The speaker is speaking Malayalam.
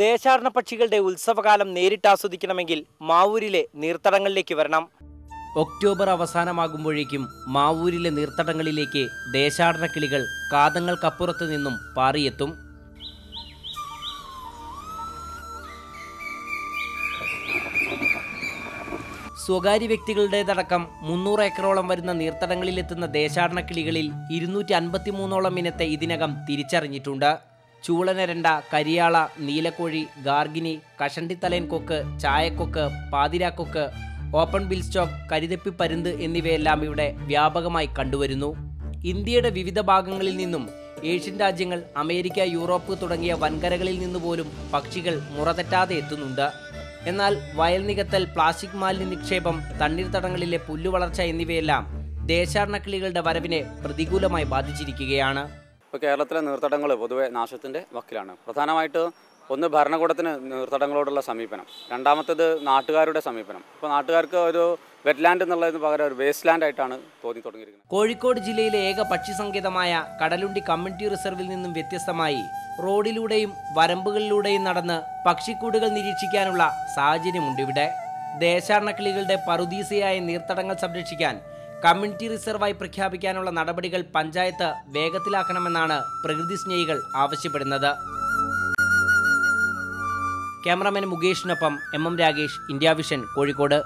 ദേശാടന പക്ഷികളുടെ ഉത്സവകാലം നേരിട്ട് ആസ്വദിക്കണമെങ്കിൽ മാവൂരിലെ നീർത്തടങ്ങളിലേക്ക് വരണം. ഒക്ടോബർ അവസാനമാകുമ്പോഴേക്കും മാവൂരിലെ നീർത്തടങ്ങളിലേക്ക് ദേശാടന കിളികൾ കാതങ്ങൾക്കപ്പുറത്ത് നിന്നും പാറിയെത്തും. സ്വകാര്യ വ്യക്തികളുടേതടക്കം മുന്നൂറ് ഏക്കറോളം വരുന്ന നീർത്തടങ്ങളിലെത്തുന്ന ദേശാടന കിളികളിൽ ഇരുന്നൂറ്റി അൻപത്തിമൂന്നോളം ഇനത്തെ ഇതിനകം തിരിച്ചറിഞ്ഞിട്ടുണ്ട്. ചൂളനരണ്ട കരിയാള നീലക്കോഴി ഗാർഗിനി കഷണ്ടിത്തലയൻ കൊക്ക് ചായക്കൊക്ക് പാതിരാക്കൊക്ക് ഓപ്പൺ ബിൽ സ്റ്റോക്ക് കരിതെപ്പി പരുന്ത് എന്നിവയെല്ലാം ഇവിടെ വ്യാപകമായി കണ്ടുവരുന്നു. ഇന്ത്യയുടെ വിവിധ ഭാഗങ്ങളിൽ നിന്നും ഏഷ്യൻ രാജ്യങ്ങൾ അമേരിക്ക യൂറോപ്പ് തുടങ്ങിയ വൻകരകളിൽ നിന്ന് പോലും പക്ഷികൾ മുറതെറ്റാതെ എത്തുന്നുണ്ട്. എന്നാൽ വയൽ നികത്തൽ പ്ലാസ്റ്റിക് മാലിന്യ നിക്ഷേപം തണ്ണീർത്തടങ്ങളിലെ പുല്ലുവളർച്ച എന്നിവയെല്ലാം ദേശാടനക്കിളികളുടെ വരവിനെ പ്രതികൂലമായി ബാധിച്ചിരിക്കുകയാണ്. ഇപ്പോൾ കേരളത്തിലെ നീർത്തടങ്ങൾ പൊതുവെ നാശത്തിന്റെ വക്കിലാണ്. പ്രധാനമായിട്ട് ഒന്ന് ഭരണകൂടത്തിന് നീർത്തടങ്ങളോടുള്ള സമീപനം രണ്ടാമത്തേത് നാട്ടുകാരുടെ സമീപനം. ഇപ്പോൾ നാട്ടുകാർക്ക് ഒരു വെറ്റ്ലാൻഡ് എന്നുള്ളതിന് പകരം ഒരു വേസ്റ്റ് ലാൻഡ് ആയിട്ടാണ് തോന്നി തുടങ്ങിയിരിക്കുന്നത്. കോഴിക്കോട് ജില്ലയിലെ ഏക പക്ഷി സങ്കേതമായ കടലുണ്ടി കമ്മ്യൂണിറ്റി റിസർവിൽ നിന്നും വ്യത്യസ്തമായി റോഡിലൂടെയും വരമ്പുകളിലൂടെയും നടന്ന് പക്ഷിക്കൂടുകൾ നിരീക്ഷിക്കാനുള്ള സാഹചര്യമുണ്ട് ഇവിടെ. ദേശാടനക്കിളികളുടെ പറുദീസയായ നീർത്തടങ്ങൾ സംരക്ഷിക്കാൻ കമ്മ്യൂണിറ്റി റിസർവായി പ്രഖ്യാപിക്കാനുള്ള നടപടികൾ പഞ്ചായത്ത് വേഗത്തിലാക്കണമെന്നാണ് പ്രകൃതി സ്നേഹികൾ ആവശ്യപ്പെടുന്നത്. Cameraman മുകേഷിനൊപ്പം M M Rakesh India Vision Kozhikode.